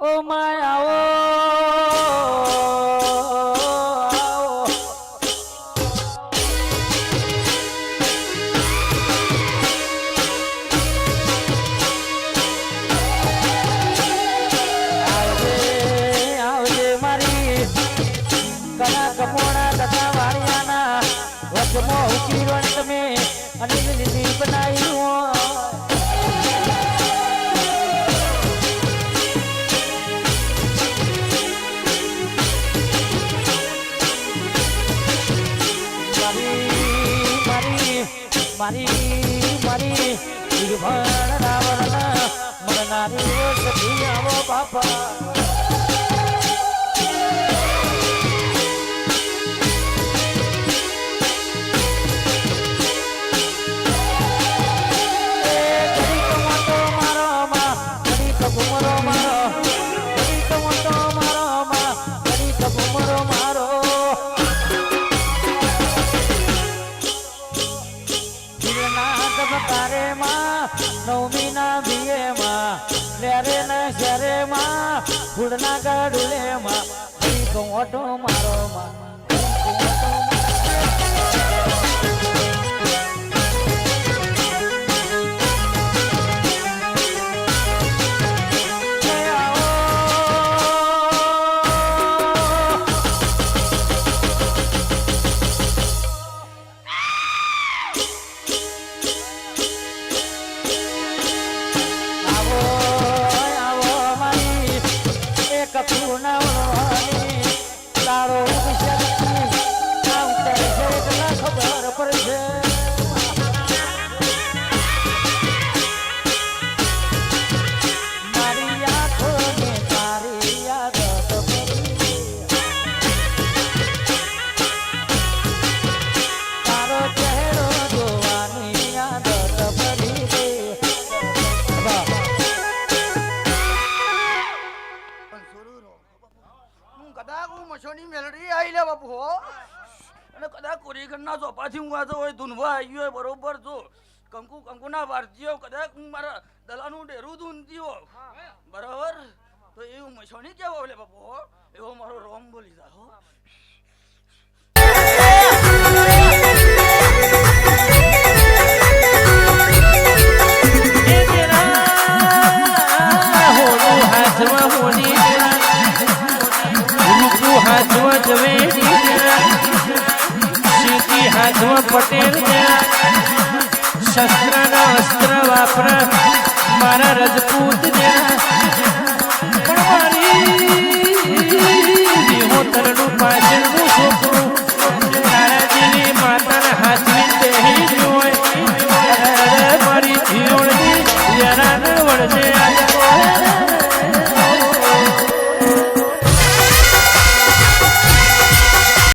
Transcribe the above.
Oh my આવો આવો. આવજે મારી કલા કપોણા કથા વાણિયાના વચમાં તમે અને મારી મારી નિર્ભણ બાપા. નવમીના ભીએમાં, લેરે ને શેરેમાં, ફૂલના ગડુલેમાં, ઘડીક મોટો મારો માં, I don't know. આઈ લે બાપુ હો. અને કદાચ કોરીગરના ચોપાથી હું વાતો હોય ધૂનવા આવી હોય બરોબર જો. કંકુ કંકુના વારજીઓ કદાચ હું મારા દલાનું ડેરું ધૂનતી હો. બરાબર? તો એવું મશોની કેવો લે બાપુ હો. એવો પટેલ શસ્ત્રના અસ્ત્ર વાપરા. મારા રજપૂત